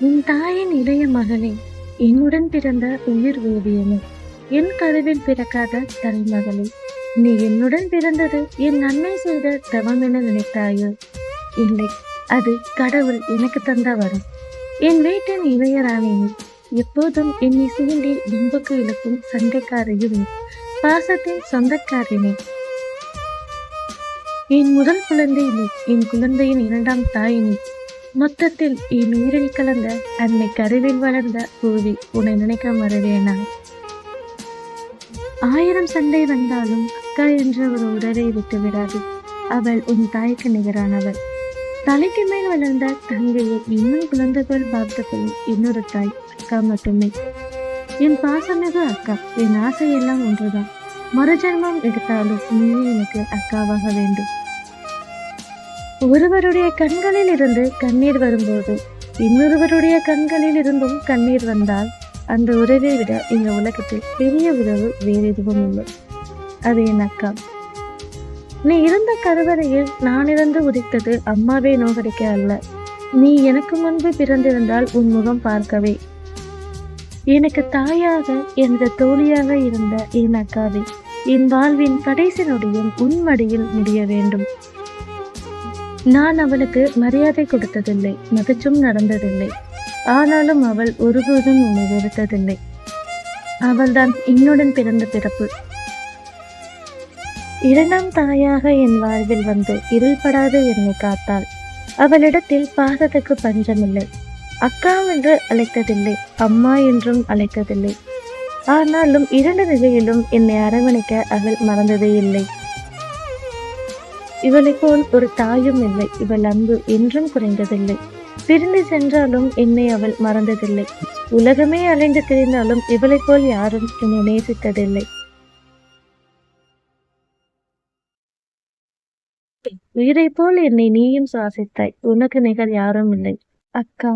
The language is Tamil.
உன் தாயின் இளைய மகனே என்னுடன் பிறந்த உயிர் ஓவியமே. என் கருவில் பிறக்காத தலைமகளே நீ என்னுடன் பிறந்தது என் நன்மை செய்த தவம் என நினைத்தாயோ? இல்லை அது கடவுள் எனக்கு தந்த வரும். என் வீட்டின் இளையராணி நீ எப்போதும் என்னை சீண்டி தும்புக்கு இழுக்கும் சண்டைக்காரையும் பாசத்தின் சொந்தக்காரினே. என் முதல் குழந்தை நீ என் குழந்தையின் இரண்டாம் தாய் நீ மொத்தத்தில் என் உயிரில் கலந்த அன்னை கருவில் வளர்ந்த பூவி உன்னை நினைக்க மறவேனா ஆயிரம் சண்டை வந்தாலும் அக்கா என்ற ஒரு உடலை விட்டு விடாது. அவள் உன் தாய்க்கு நிகரானவள். தலைக்கு மேல் வளர்ந்த தங்கையை இன்னும் குழந்தைகள் பார்த்தபடி இன்னொரு தாய் அக்கா மட்டுமே. என் பாசமிகு அக்கா என் ஆசையெல்லாம் ஒன்றுதான். மறுஜன்மம் எடுத்தாலும் நீ எனக்கு அக்காவாக வேண்டும். ஒருவருடைய கண்களில் இருந்து கண்ணீர் வரும்போது இன்னொருவருடைய கண்களில் இருந்தும் கண்ணீர் வந்தால் அந்த உறவை விட இந்த உலகத்தில் பெரிய உறவு வேறு எதுவும் இல்லை. அது என் அக்கா நீ இருந்த கருவறையில் நான் இருந்து உதித்தது அம்மாவை நோகடிக்க அல்ல. நீ எனக்கு முன்பு பிறந்திருந்தால் உன் முகம் பார்க்கவே. எனக்கு தாயாக எனது தோழியாக இருந்த என் அக்காவே என் வாழ்வின் கடைசி நொடியும் உன் மடியில் முடிய வேண்டும். நான் அவளுக்கு மரியாதை கொடுத்ததில்லை மதிச்சும் நடந்ததில்லை. ஆனாலும் அவள் ஒருபோதும் என்னை வெறுத்ததில்லை. அவள்தான் என்னுடன் பிறந்த பிறப்பு. இரண்டாம் தாயாக என் வாழ்வில் வந்து இருள்படாது என்னை காத்தாள். அவளிடத்தில் பாதத்துக்கு பஞ்சமில்லை. அக்கா என்று அழைத்ததில்லை அம்மா என்றும் அழைத்ததில்லை. ஆனாலும் இரண்டு நிலையிலும் என்னை அரவணைக்க அவள் மறந்ததே இல்லை. இவளைப் போல் ஒரு தாயும் இல்லை. இவள் அன்பு என்றும் குறைந்ததில்லை. பிரிந்து சென்றாலும் என்னை அவள் மறந்ததில்லை. உலகமே அலைந்து திரிந்தாலும் இவளைப் போல் யாரும் என்னை நேசித்ததில்லை. உயிரைப் போல் என்னை நீயும் சுவாசித்தாய். உனக்கு நிகர் யாரும் இல்லை. அக்கா.